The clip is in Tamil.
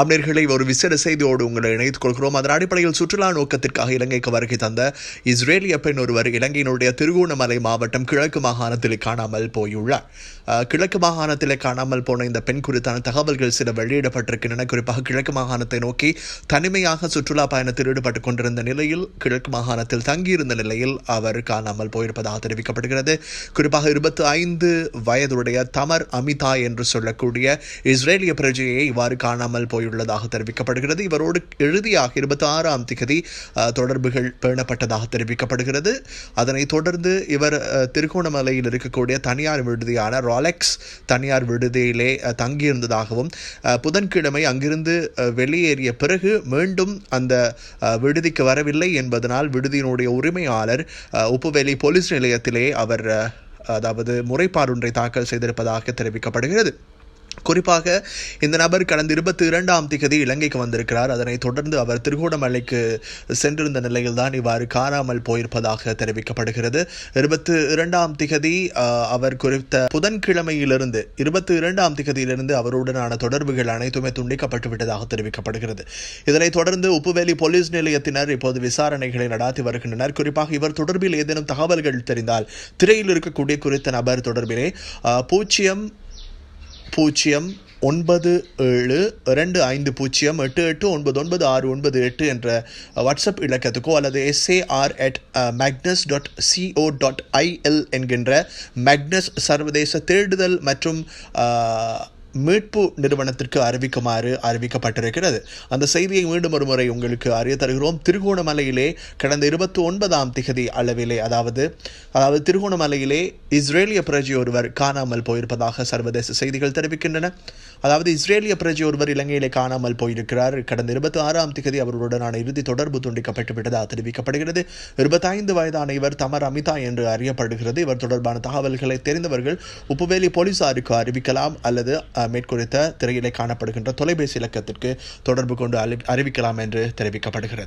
அமீர்களை ஒரு விசேட செய்தியோடு உங்களை இணைத்துக் கொள்கிறோம். அதன் அடிப்படையில் சுற்றுலா நோக்கத்திற்காக இலங்கைக்கு வருகை தந்த இஸ்ரேலிய பெண் ஒருவர் இலங்கையினுடைய திருகோணமலை மாவட்டம் கிழக்கு மாகாணத்தில் காணாமல் போயுள்ளார். கிழக்கு மாகாணத்தில் காணாமல் போன இந்த பெண் குறித்தான தகவல்கள் சில வெளியிடப்பட்டிருக்கின்றன. குறிப்பாக கிழக்கு மாகாணத்தை நோக்கி தனிமையாக சுற்றுலா பயணத்தில் ஈடுபட்டுக் கொண்டிருந்த நிலையில் கிழக்கு மாகாணத்தில் தங்கியிருந்த நிலையில் அவர் காணாமல் போயிருப்பதாக தெரிவிக்கப்படுகிறது. குறிப்பாக இருபத்தி ஐந்து வயதுடைய தமர் அமிதா என்று சொல்லக்கூடிய இஸ்ரேலிய பிரஜையை இவ்வாறு காணாமல் போய் போயுள்ளதாக தெரிவிக்கப்படுகிறது. இவரோடு இறுதியாக இருபத்தி ஆறாம் திகதி தொடர்புகள் பேணப்பட்டதாக தெரிவிக்கப்படுகிறது. அதனைத் தொடர்ந்து இவர் திருகோணமலையில் இருக்கக்கூடிய தனியார் விடுதியான ராலெக்ஸ் தனியார் விடுதியிலே அஹ், தங்கியிருந்ததாகவும் புதன்கிழமை அங்கிருந்து அஹ், வெளியேறிய பிறகு மீண்டும் அந்த அஹ், விடுதிக்கு வரவில்லை என்பதனால் விடுதியினுடைய உரிமையாளர் அஹ், உப்புவேலி போலீஸ் நிலையத்திலே அவர் அதாவது முறைப்பாடொன்றை தாக்கல் செய்திருப்பதாக தெரிவிக்கப்படுகிறது. குறிப்பாக இந்த நபர் கடந்த இருபத்தி இரண்டாம் திகதி இலங்கைக்கு வந்திருக்கிறார். அதனைத் தொடர்ந்து அவர் திருகோணமலைக்கு சென்றிருந்த நிலையில்தான் இவ்வாறு காணாமல் போயிருப்பதாக தெரிவிக்கப்படுகிறது. இருபத்தி இரண்டாம் திகதி அவர் குறித்த புதன்கிழமையிலிருந்து இருபத்தி இரண்டாம் திகதியிலிருந்து அவருடனான தொடர்புகள் அனைத்துமே துண்டிக்கப்பட்டு விட்டதாக தெரிவிக்கப்படுகிறது. இதனைத் தொடர்ந்து உப்புவேலி போலீஸ் நிலையத்தினர் இப்போது விசாரணைகளை நடாத்தி வருகின்றனர். குறிப்பாக இவர் தொடர்பில் ஏதேனும் தகவல்கள் தெரிந்தால் திரையில் இருக்கக்கூடிய குறித்த நபர் தொடர்பிலே பூஜ்ஜியம் பூஜ்ஜியம் ஒன்பது ஏழு இரண்டு ஐந்து பூஜ்ஜியம் எட்டு எட்டு ஒன்பது ஒன்பது ஆறு ஒன்பது எட்டு என்ற வாட்ஸ்அப் இலக்கத்துக்கோ அல்லது SAR at Magnus dot CO dot IL என்கின்ற மேக்னஸ் சர்வதேச தேடுதல் மற்றும் மீட்பு நிறுவனத்திற்கு அறிவிக்குமாறு அறிவிக்கப்பட்டிருக்கிறது. அந்த செய்தியை மீண்டும் ஒரு முறை உங்களுக்கு அறிய தருகிறோம். திருகோணமலையிலே கடந்த இருபத்தி ஒன்பதாம் திகதி அளவிலே அதாவது அதாவது திருகோணமலையிலே இஸ்ரேலிய பிரஜை ஒருவர் காணாமல் போயிருப்பதாக சர்வதேச செய்திகள் தெரிவிக்கின்றன. அதாவது இஸ்ரேலிய பிரஜை ஒருவர் இலங்கையிலே காணாமல் போயிருக்கிறார். கடந்த இருபத்தி ஆறாம் திகதி அவருடனான இறுதி தொடர்பு துண்டிக்கப்பட்டு விட்டதாக தெரிவிக்கப்படுகிறது. இருபத்தைந்து வயதான இவர் தமர் அமிதா என்று அறியப்படுகிறது. இவர் தொடர்பான தகவல்களை தெரிந்தவர்கள் உப்புவேலி போலீசாருக்கு அறிவிக்கலாம் அல்லது மேற்குறித்த திரையிலே காணப்படுகின்ற தொலைபேசி இலக்கத்திற்கு தொடர்பு கொண்டு அறிவிக்கலாம் என்று தெரிவிக்கப்படுகிறது.